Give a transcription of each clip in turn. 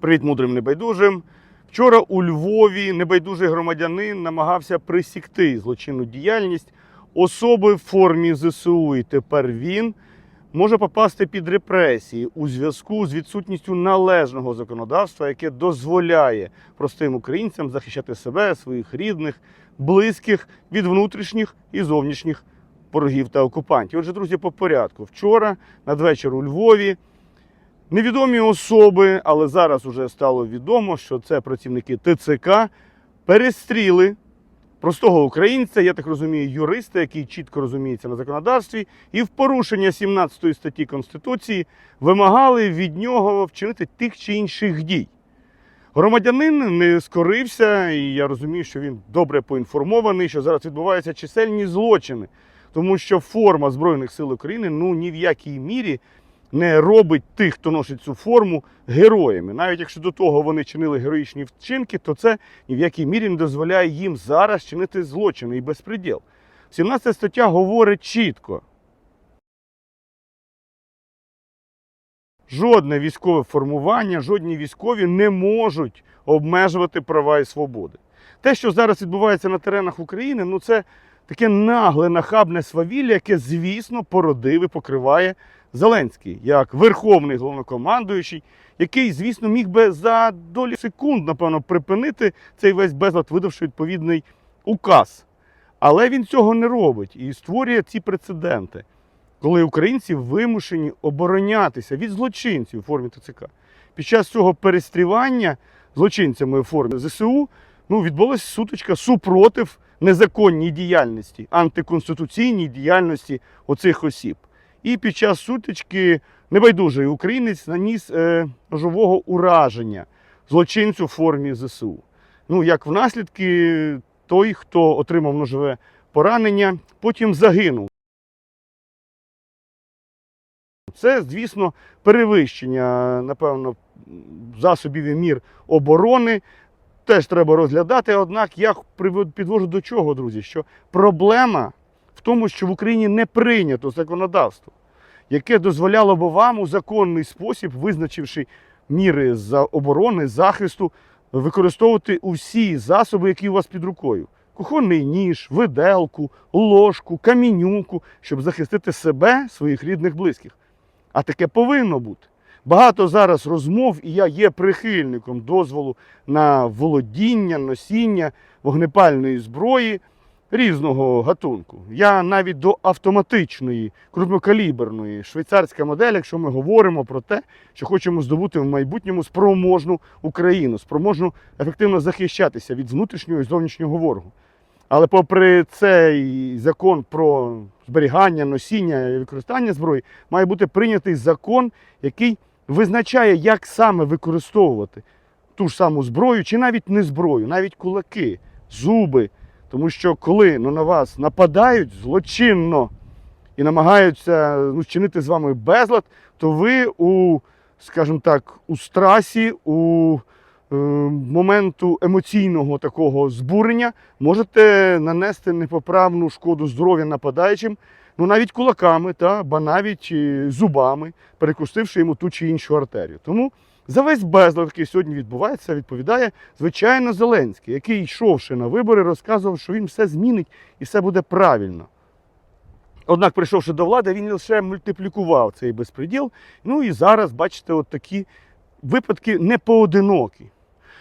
Привіт мудрим небайдужим. Вчора у Львові небайдужий громадянин намагався присікти злочинну діяльність особи в формі ЗСУ. І тепер він може попасти під репресії у зв'язку з відсутністю належного законодавства, яке дозволяє простим українцям захищати себе, своїх рідних, близьких від внутрішніх і зовнішніх ворогів та окупантів. Отже, друзі, по порядку. Вчора надвечір у Львові. Невідомі особи, але зараз вже стало відомо, що це працівники ТЦК перестріли простого українця, я так розумію, юриста, який чітко розуміється на законодавстві, і в порушення 17 статті Конституції вимагали від нього вчинити тих чи інших дій. Громадянин не скорився, і я розумію, що він добре поінформований, що зараз відбуваються чисельні злочини, тому що форма Збройних сил України ну ні в якій мірі не робить тих, хто носить цю форму, героями. Навіть якщо до того вони чинили героїчні вчинки, то це ні в якій мірі не дозволяє їм зараз чинити злочини і безпреділ. 17 стаття говорить чітко. Жодне військове формування, жодні військові не можуть обмежувати права і свободи. Те, що зараз відбувається на теренах України, ну це таке нагле, нахабне свавілля, яке, звісно, породив і покриває Зеленський як верховний головнокомандуючий, який, звісно, міг би за долі секунд, напевно, припинити цей весь безлад, видавши відповідний указ. Але він цього не робить і створює ці прецеденти, коли українці вимушені оборонятися від злочинців у формі ТЦК. Під час цього перестрівання злочинцями в формі ЗСУ ну, відбулася сутичка супротив незаконній діяльності, антиконституційній діяльності оцих осіб. І під час сутички небайдужий українець наніс е, ножового ураження злочинцю в формі ЗСУ. Ну, як в наслідки, той, хто отримав ножове поранення, потім загинув. Це, звісно, перевищення, напевно, засобів і мір оборони. Теж треба розглядати. Однак я підвожу до чого, друзі, що проблема в тому, що в Україні не прийнято законодавство, яке дозволяло би вам у законний спосіб, визначивши міри за оборони, захисту, використовувати усі засоби, які у вас під рукою. Кухонний ніж, виделку, ложку, камінюку, щоб захистити себе, своїх рідних, близьких. А таке повинно бути. Багато зараз розмов, і я є прихильником дозволу на володіння, носіння вогнепальної зброї різного гатунку. Я навіть до автоматичної, крупнокаліберної швейцарська модель, якщо ми говоримо про те, що хочемо здобути в майбутньому спроможну Україну, спроможну ефективно захищатися від внутрішнього і зовнішнього ворогу. Але попри цей закон про зберігання, носіння і використання зброї, має бути прийнятий закон, який визначає, як саме використовувати ту ж саму зброю, чи навіть не зброю, навіть кулаки, зуби. Тому що коли ну, на вас нападають злочинно і намагаються ну, чинити з вами безлад, то ви у, скажімо так, у страсі, у моменту емоційного такого збурення можете нанести непоправну шкоду здоров'я нападаючим, ну навіть кулаками, та, ба навіть е, зубами, перекусивши йому ту чи іншу артерію. Тому за весь безлад, який сьогодні відбувається, відповідає, звичайно, Зеленський, який, йшовши на вибори, розказував, що він все змінить і все буде правильно. Однак, прийшовши до влади, він лише мультиплікував цей безпреділ. Ну і зараз, бачите, от такі випадки не поодинокі,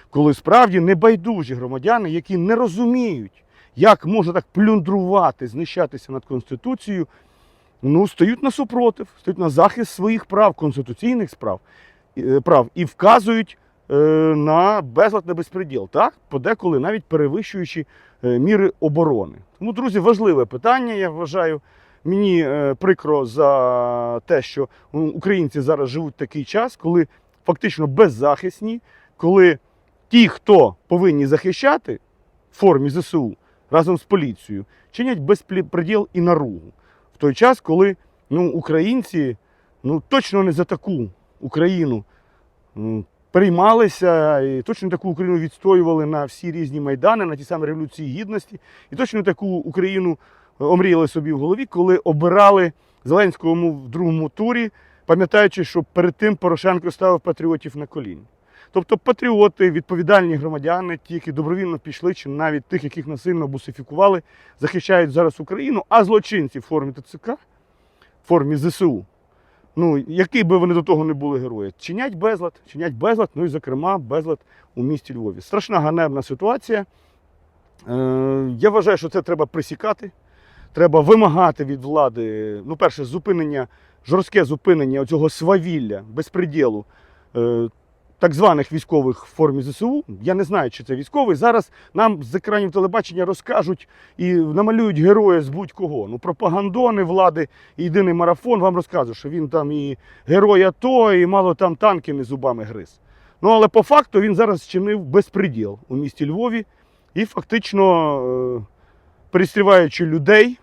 коли справді небайдужі громадяни, які не розуміють, як можна так плюндрувати, знищатися над Конституцією, ну, стають на супротив, стають на захист своїх прав, конституційних справ, е, прав і вказують е, на безлад на безпреділ, так? подеколи навіть перевищуючи е, міри оборони. Тому, друзі, важливе питання, я вважаю. Мені е, прикро за те, що ну, українці зараз живуть такий час, коли фактично беззахисні, коли ті, хто повинні захищати в формі ЗСУ разом з поліцією, чинять безпреділ і наругу. В той час, коли ну, українці ну, точно не за таку Україну приймалися, і точно таку Україну відстоювали на всі різні майдани, на ті самі революції гідності, і точно таку Україну омріяли собі в голові, коли обирали Зеленського в другому турі, пам'ятаючи, що перед тим Порошенко ставив патріотів на коліна. Тобто патріоти, відповідальні громадяни, ті, які добровільно пішли, чи навіть тих, яких насильно бусифікували, захищають зараз Україну, а злочинці в формі ТЦК, в формі ЗСУ, ну, які би вони до того не були герої, чинять безлад, чинять безлад, ну і, зокрема, безлад у місті Львові. Страшна ганебна ситуація. Е, я вважаю, що це треба присікати. Треба вимагати від влади, ну, перше, зупинення, жорстке зупинення цього свавілля, безпреділу е, так званих військових в формі ЗСУ. Я не знаю, чи це військовий. Зараз нам з екранів телебачення розкажуть і намалюють героя з будь-кого. Ну, пропагандони влади, єдиний марафон вам розказує, що він там і герой АТО, і мало там танками зубами гриз. Ну, але по факту він зараз чинив безпреділ у місті Львові і фактично, е, перестріваючи людей,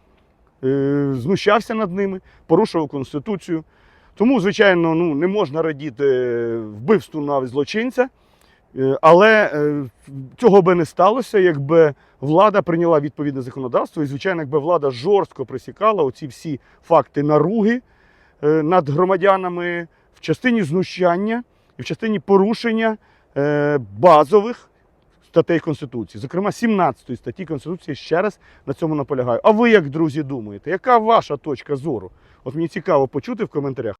е, знущався над ними, порушував Конституцію. Тому, звичайно, ну, не можна радіти вбивству навіть злочинця. Е, Але е, цього би не сталося, якби влада прийняла відповідне законодавство. І, звичайно, якби влада жорстко присікала оці всі факти наруги е, над громадянами в частині знущання і в частині порушення базових статей Конституції, зокрема 17 статті Конституції, ще раз на цьому наполягаю. А ви, як друзі, думаєте, яка ваша точка зору? От мені цікаво почути в коментарях.